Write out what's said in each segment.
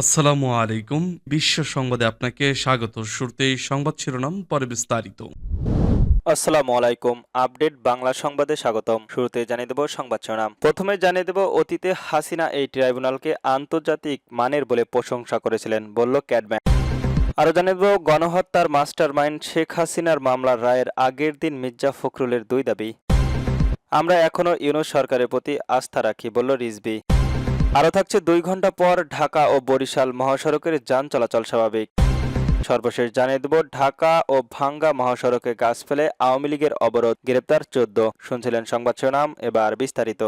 আসসালামু আলাইকুম। বিশ্ব সংবাদে আপনাকে স্বাগত। শুরুতেই সংবাদ শিরোনাম, পরে বিস্তারিত। আসসালামু আলাইকুম। আপডেট বাংলা সংবাদে স্বাগতম। শুরুতে জানিয়ে দেব সংবাদ শিরোনাম। প্রথমে জানিয়ে দেব, অতীতে হাসিনা এই ট্রাইব্যুনালকে আন্তর্জাতিক মানের বলে প্রশংসা করেছিলেন, বলল ক্যাডম্যান। আরও জানিয়ে দেব, গণহত্যার মাস্টারমাইন্ড শেখ হাসিনার মামলার রায়ের আগের দিন মির্জা ফখরুলের দুই দাবি। আমরা এখনও ইউনুস সরকারের প্রতি আস্থা রাখি, বলল রিজবি আরও থাকছে দুই ঘণ্টা পর ঢাকা ও বরিশাল মহাসড়কের যান চলাচল স্বাভাবিক। সর্বশেষ জানিয়ে দেব, ঢাকা ও ভাঙ্গা মহাসড়কে গাছ ফেলে আওয়ামী লীগের অবরোধ, গ্রেপ্তার চোদ্দ। শুনছিলেন সংবাদ শিরোনাম, এবার বিস্তারিত।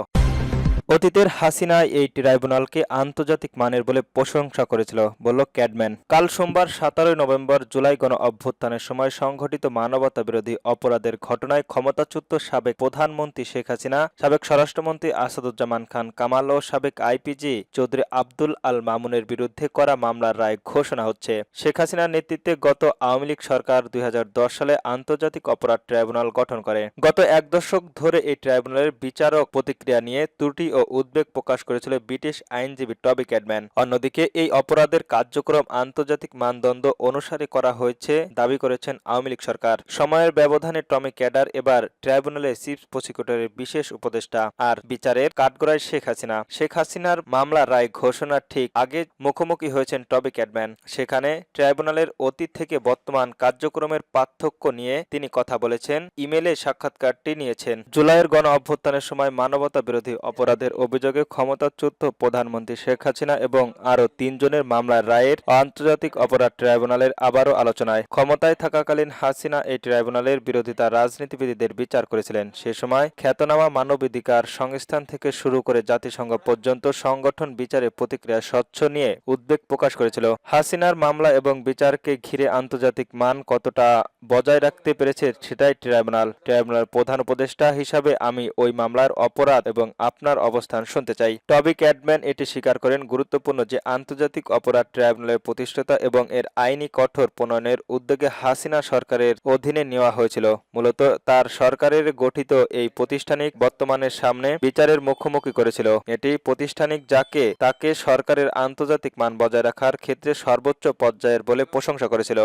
অতীতের হাসিনা এই ট্রাইব্যুনালকে আন্তর্জাতিক মানের বলে প্রশংসা করেছিল, বলল ক্যাডম্যান। কাল সোমবার সতেরোই নভেম্বর জুলাই গণ অভ্যুত্থানের সময় সংঘটিত মানবতা বিরোধী অপরাধের ঘটনায় ক্ষমতাচ্যুত সাবেক প্রধানমন্ত্রী শেখ হাসিনা, সাবেক স্বরাষ্ট্রমন্ত্রী আসাদুজ্জামান খান কামাল ও সাবেক আইপিজি চৌধুরী আব্দুল আল মামুনের বিরুদ্ধে করা মামলার রায় ঘোষণা হচ্ছে। শেখ হাসিনার নেতৃত্বে গত আওয়ামী লীগ সরকার দুই হাজার দশ সালে আন্তর্জাতিক অপরাধ ট্রাইব্যুনাল গঠন করে। গত এক দশক ধরে এই ট্রাইব্যুনালের বিচারক প্রতিক্রিয়া নিয়ে ত্রুটি ও উদ্বেগ প্রকাশ করেছিল ব্রিটিশ আইনজীবী টবি ক্যাডম্যান। অন্যদিকে, এই অপরাধের কার্যক্রম আন্তর্জাতিক মানদণ্ড অনুসারে করা হয়েছে দাবি করেছেন আওয়ামী লীগ সরকার। সময়ের ব্যবধানে টমি ক্যাডার এবার ট্রাইব্যুনালের চিফ প্রসিকিউটরের বিশেষ উপদেষ্টা। আর বিচারের কাঠগড়ায় শেখ হাসিনা। শেখ হাসিনার মামলার রায় ঘোষণার ঠিক আগে মুখোমুখি হয়েছেন টবি ক্যাডম্যান। সেখানে ট্রাইব্যুনালের অতীত থেকে বর্তমান কার্যক্রমের পার্থক্য নিয়ে তিনি কথা বলেছেন। ইমেলে সাক্ষাৎকারটি নিয়েছেন। জুলাইয়ের গণ অভ্যুত্থানের সময় মানবতা বিরোধী অপরাধের অভিযোগে ক্ষমতাচ্যুত প্রধানমন্ত্রী শেখ হাসিনা এবং আরও তিনজনের মামলার রায়ের আন্তর্জাতিক অপরাধ ট্রাইব্যুনালের আবারও আলোচনায় ক্ষমতায় থাকাকালীন হাসিনা এই ট্রাইব্যুনালের বিরোধিতা রাজনীতিবিদদের বিচার করেছিলেন। সে সময় খ্যাতনামা মানবাধিকার সংস্থান থেকে শুরু করে জাতিসংঘ পর্যন্ত সংগঠন বিচারে প্রতিক্রিয়া স্বচ্ছ নিয়ে উদ্বেগ প্রকাশ করেছিল। হাসিনার মামলা এবং বিচারকে ঘিরে আন্তর্জাতিক মান কতটা বজায় রাখতে পেরেছে সেটাই ট্রাইব্যুনাল। ট্রাইব্যুনাল প্রধান উপদেষ্টা হিসাবে আমি ওই মামলার অপরাধ এবং আপনার অবস্থান শুনতে চাই। টবি ক্যাডম্যান এটি স্বীকার করেন গুরুত্বপূর্ণ যে আন্তর্জাতিক অপরাধ ট্রাইব্যুনালের প্রতিষ্ঠাতা এবং এর আইনি কঠোর প্রণয়নের উদ্যোগে হাসিনা সরকারের অধীনে নেওয়া হয়েছিল। মূলত তার সরকারের গঠিত এই প্রতিষ্ঠানিক বর্তমানের সামনে বিচারের মুখোমুখি করেছিল। এটি প্রতিষ্ঠানিক যাকে তাকে সরকারের আন্তর্জাতিক মান বজায় রাখার ক্ষেত্রে সর্বোচ্চ পর্যায়ের বলে প্রশংসা করেছিল।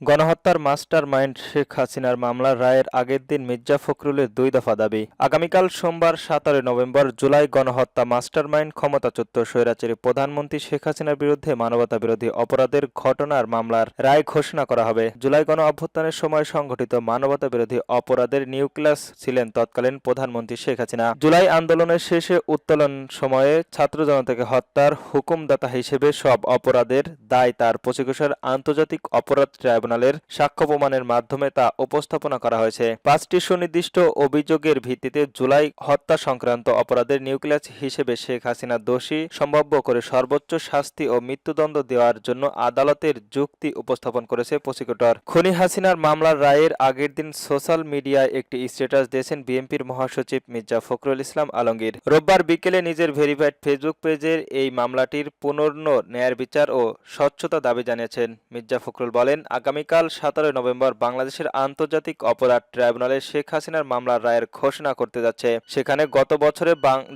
গণহত্যার মাস্টার মাইন্ড শেখ হাসিনার মামলার রায়ের আগের দিন মির্জা ফখরুলের দুই দফা দাবি। আগামীকাল সোমবার সতেরোই নভেম্বর জুলাই গণহত্যা মাস্টার মাইন্ড ক্ষমতাচ্যুত স্বৈরাচারী প্রধানমন্ত্রী শেখ হাসিনার বিরুদ্ধে মানবতা বিরোধী অপরাধের ঘটনার মামলার রায় ঘোষণা করা হবে। জুলাই গণ অভ্যুত্থানের সময় সংঘটিত মানবতা বিরোধী অপরাধের নিউক্লিয়াস ছিলেন তৎকালীন প্রধানমন্ত্রী শেখ হাসিনা। জুলাই আন্দোলনের শেষে উত্তোলন সময়ে ছাত্র জনতাকে হত্যার হুকুমদাতা হিসেবে সব অপরাধের দায় তার প্রসিকিউশন আন্তর্জাতিক অপরাধ ট্রাইব্যুনাল ট্রাইব্যুনালের সাক্ষ্য প্রমাণের মাধ্যমে তা উপস্থাপনা করা হয়েছে। পাঁচটি সুনির্দিষ্ট অভিযোগের ভিত্তিতে জুলাই হত্যা সংক্রান্ত অপরাধের নিউক্লিয়াস হিসেবে শেখ হাসিনা দোষী, সম্ভাব্য করে সর্বোচ্চ শাস্তি ও মৃত্যুদণ্ড দেওয়ার জন্য আদালতের যুক্তি উপস্থাপন করেছে প্রসিকিউটর। খনি হাসিনার মামলার রায়ের আগের দিন সোশ্যাল মিডিয়ায় একটি স্ট্যাটাস দিয়েছেন বিএনপির মহাসচিব মির্জা ফখরুল ইসলাম আলমগীর। রোববার বিকেলে নিজের ভেরিফাইড ফেসবুক পেজের এই মামলাটির পুনর্ন ন্যায়ের বিচার ও স্বচ্ছতা দাবি জানিয়েছেন। মির্জা ফখরুল বলেন, আগামী আগামীকাল সতেরোই নভেম্বর বাংলাদেশের আন্তর্জাতিক অপরাধ ট্রাইব্যুনালে শেখ হাসিনার মামলার রায়ের ঘোষণা করতে যাচ্ছে। সেখানে গত বছরে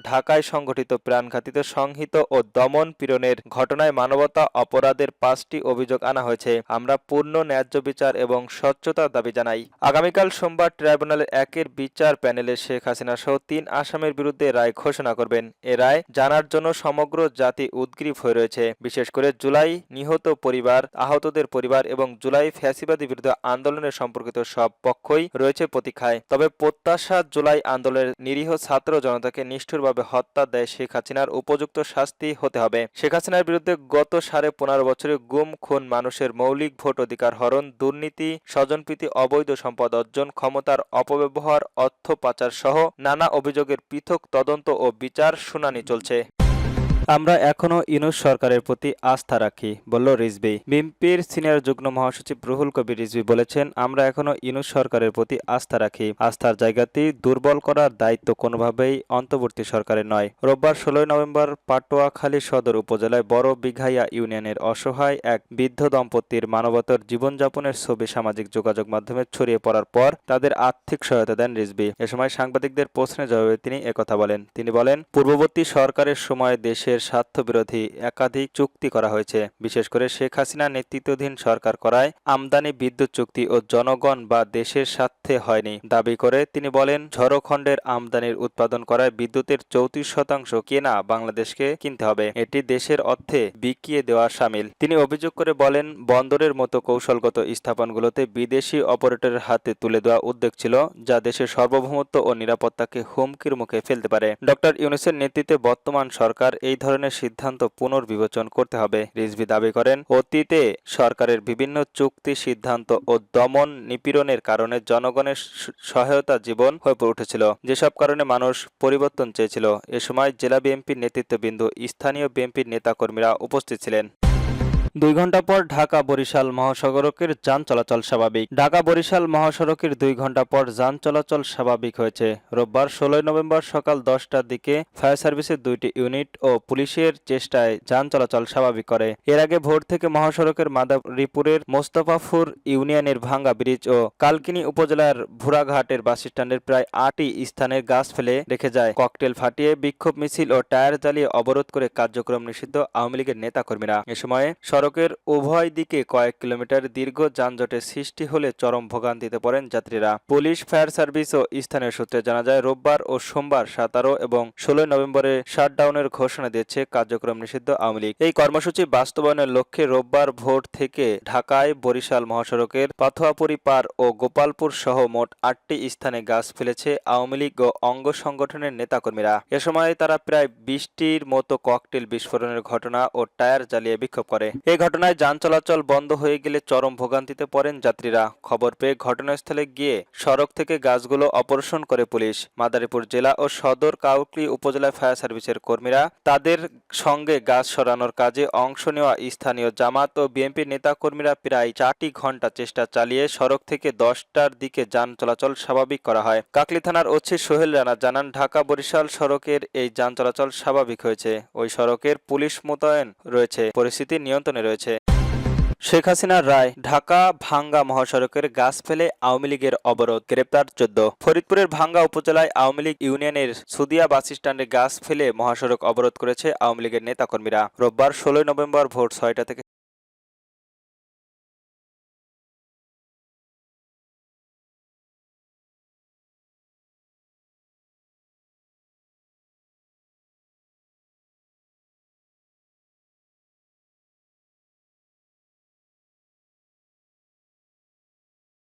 ঢাকায় সংঘটিত প্রাণঘাতীত সংহিত ও দমন পীড়নের ঘটনায় মানবতা অপরাধের পাঁচটি অভিযোগ আনা হয়েছে। আমরা পূর্ণ ন্যায্য বিচার এবং স্বচ্ছতার দাবি জানাই। আগামীকাল সোমবার ট্রাইব্যুনালের একের বিচার প্যানেলে শেখ হাসিনা সহ তিন আসামের বিরুদ্ধে রায় ঘোষণা করবেন। এ রায় জানার জন্য সমগ্র জাতি উদ্গ্রীব হয়ে রয়েছে। বিশেষ করে জুলাই নিহত পরিবার, আহতদের পরিবার এবং জুলাই ফ্যাসিবাদী বিরুদ্ধে আন্দোলনের সম্পর্কিত সব পক্ষই রয়েছে প্রতীক্ষায়। তবে প্রত্যাশা জুলাই আন্দোলনের নিরীহ ছাত্র জনতাকে নিষ্ঠুরভাবে হত্যা দেয় শেখ হাসিনার উপযুক্ত শাস্তি হতে হবে। শেখ হাসিনার বিরুদ্ধে গত সাড়ে পনেরো বছরে গুম, খুন মানুষের মৌলিক ভোট অধিকার হরণ, দুর্নীতি, স্বজনপ্রীতি, অবৈধ সম্পদ অর্জন, ক্ষমতার অপব্যবহার, অর্থ পাচার সহ নানা অভিযোগের পৃথক তদন্ত ও বিচার শুনানি চলছে। আমরা এখনও ইউনুস সরকারের প্রতি আস্থা রাখি, বলল রিজবি বিএনপির সিনিয়র যুগ্ম মহাসচিব রুহুল কবির রিজবি বলেছেন, আমরা এখনও ইউনুস সরকারের প্রতি আস্থা রাখি। আস্থার জায়গাটি দুর্বল করার দায়িত্ব কোনোভাবেই অন্তর্বর্তী সরকারের নয়। রোববার ষোলোই নভেম্বর পাটোয়াখালী সদর উপজেলায় বড় বিঘাইয়া ইউনিয়নের অসহায় এক বৃদ্ধ দম্পতির মানবতার জীবনযাপনের ছবি সামাজিক যোগাযোগ মাধ্যমে ছড়িয়ে পড়ার পর তাদের আর্থিক সহায়তা দেন রিজবি এ সময় সাংবাদিকদের প্রশ্নের জবাবে তিনি একথা বলেন। তিনি বলেন, পূর্ববর্তী সরকারের সময় দেশের স্বার্থবিরোধী একাধিক চুক্তি করা হয়েছে। বিশেষ করে শেখ হাসিনা নেতৃত্বাধীন সরকার করায় আমদানি বিদ্যুৎ চুক্তি ও জনগণ বা দেশের স্বার্থে হয়নি। দাবি করে তিনি বলেন, ঝড়খণ্ডের আমদানির উৎপাদন করায় বিদ্যুতের চৌত্রিশ শতাংশ কেনা বাংলাদেশকে কিনতে হবে, এটি দেশের অর্থে বিকিয়ে দেওয়া সামিল। তিনি অভিযোগ করে বলেন, বন্দরের মতো কৌশলগত স্থাপনগুলোতে বিদেশি অপারেটরের হাতে তুলে দেওয়া উদ্যোগ ছিল, যা দেশের সার্বভৌমত্ব ও নিরাপত্তাকে হুমকির মুখে ফেলতে পারে। ডক্টর ইউনুসের নেতৃত্বে বর্তমান সরকার এই ধরনের সিদ্ধান্ত পুনর্বিবেচন করতে হবে, রিজভি দাবি করেন। অতীতে সরকারের বিভিন্ন চুক্তি সিদ্ধান্ত ও দমন নিপীড়নের কারণে জনগণের সহায়তা জীবন হয়ে উঠেছিল। যেসব কারণে মানুষ পরিবর্তন চেয়েছিল, এ সময় জেলা বিএনপির নেতৃত্ববৃন্দ, স্থানীয় বিএনপির নেতাকর্মীরা উপস্থিত ছিলেন। দুই ঘণ্টা পর ঢাকা বরিশাল মহাসড়কের যান চলাচল স্বাভাবিক। ঢাকা বরিশাল মহাসড়কের দুই ঘণ্টা পর যান চলাচল স্বাভাবিক হয়েছে। রোববার ষোলোই নভেম্বর সকাল দশটার দিকে ফায়ার সার্ভিসের দুইটি ইউনিট ও পুলিশের চেষ্টায় যান চলাচল স্বাভাবিক করে। এর আগে ভোর থেকে মহাসড়কের মাদারীপুরের মোস্তফাপুর ইউনিয়নের ভাঙ্গা ব্রিজ ও কালকিনি উপজেলার ভুরাঘাটের বাসস্ট্যান্ডের প্রায় আটই স্থানে গাছ ফেলে রেখে যায়। ককটেল ফাটিয়ে বিক্ষোভ মিছিল ও টায়ার জ্বালিয়ে অবরোধ করে কার্যক্রম নিষিদ্ধ আওয়ামী লীগের নেতাকর্মীরা। এ সময়ে সড়কের উভয় দিকে কয়েক কিলোমিটার দীর্ঘ যানজটের সৃষ্টি হলে চরম ভোগান্তিতে পড়েন যাত্রীরা। পুলিশ, ফায়ার সার্ভিস ও স্থানীয় সূত্রে জানা যায়, রোববার ও সোমবার সতেরো এবং ষোলোই নভেম্বরে শাটডাউনের ঘোষণা দিয়েছে কার্যক্রম নিষিদ্ধ আওয়ামী লীগ। এই কর্মসূচি বাস্তবায়নের লক্ষ্যে রোববার ভোর থেকে ঢাকায় বরিশাল মহাসড়কের পাথুয়াপুরি পার ও গোপালপুর সহ মোট আটটি স্থানে গাছ ফেলেছে আওয়ামী লীগ ও অঙ্গ সংগঠনের নেতাকর্মীরা। এ সময় তারা প্রায় বিশটির মতো ককটেল বিস্ফোরণের ঘটনা ও টায়ার জ্বালিয়ে বিক্ষোভ করে। এই ঘটনায় যান চলাচল বন্ধ হয়ে গেলে চরম ভোগান্তিতে পড়েন যাত্রীরা। খবর পেয়ে ঘটনাস্থলে গিয়ে সড়ক থেকে গাছগুলো অপসারণ করে পুলিশ। মাদারীপুর জেলা ও সদর কাউকলি উপজেলা ফায়ার সার্ভিসের কর্মীরা তাদের সঙ্গে গাছ সরানোর কাজে অংশ নেওয়া স্থানীয় জামাত ও বিএনপি নেতাকর্মীরা প্রায় চারটি ঘণ্টা চেষ্টা চালিয়ে সড়ক থেকে দশটার দিকে যান চলাচল স্বাভাবিক করা হয়। কাকলি থানার ওসি সোহেল রানা জানান, ঢাকা বরিশাল সড়কের এই যান চলাচল স্বাভাবিক হয়েছে। ওই সড়কের পুলিশ মোতায়েন রয়েছে। পরিস্থিতি নিয়ন্ত্রণে রয়েছে। শেখ হাসিনার রায়, ঢাকা ভাঙ্গা মহাসড়কের গাছ ফেলে আওয়ামী লীগের অবরোধ, গ্রেপ্তার চোদ্দ। ফরিদপুরের ভাঙ্গা উপজেলায় আওয়ামী লীগ ইউনিয়নের সুদিয়া বাস স্ট্যান্ডে গাছ ফেলে মহাসড়ক অবরোধ করেছে আওয়ামী লীগের নেতাকর্মীরা। রোববার ষোলোই নভেম্বর ভোর ছয়টা থেকে